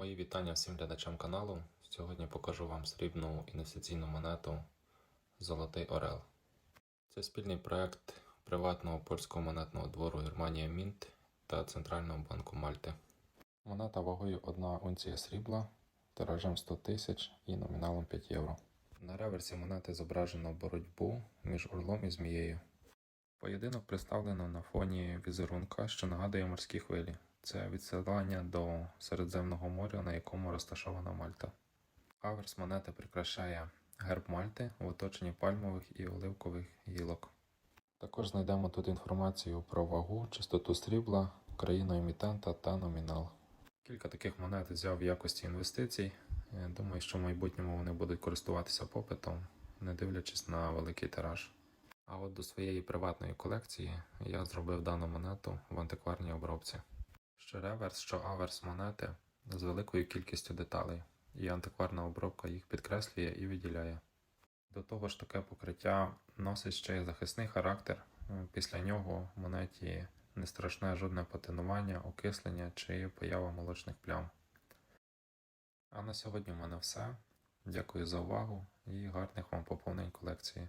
Мої вітання всім глядачам каналу. Сьогодні покажу вам срібну інвестиційну монету Золотий Орел. Це спільний проект приватного польського монетного двору Германія Мінт та Центрального банку Мальти. Монета вагою 1 унція срібла, тиражем 100 тисяч і номіналом 5 євро. На реверсі монети зображено боротьбу між орлом і змією. Поєдинок представлено на фоні візерунка, що нагадує морські хвилі. Це відсилання до Середземного моря, на якому розташована Мальта. Аверс монети прикрашає герб Мальти в оточенні пальмових і оливкових гілок. Також знайдемо тут інформацію про вагу, чистоту срібла, країну емітента та номінал. Кілька таких монет взяв в якості інвестицій. Думаю, що в майбутньому вони будуть користуватися попитом, не дивлячись на великий тираж. А от до своєї приватної колекції я зробив дану монету в антикварній обробці. Що реверс, що аверс монети з великою кількістю деталей, і антикварна обробка їх підкреслює і виділяє. До того ж, таке покриття носить ще й захисний характер. Після нього монеті не страшне жодне патинування, окислення чи поява молочних плям. А на сьогодні в мене все. Дякую за увагу і гарних вам поповнень колекції.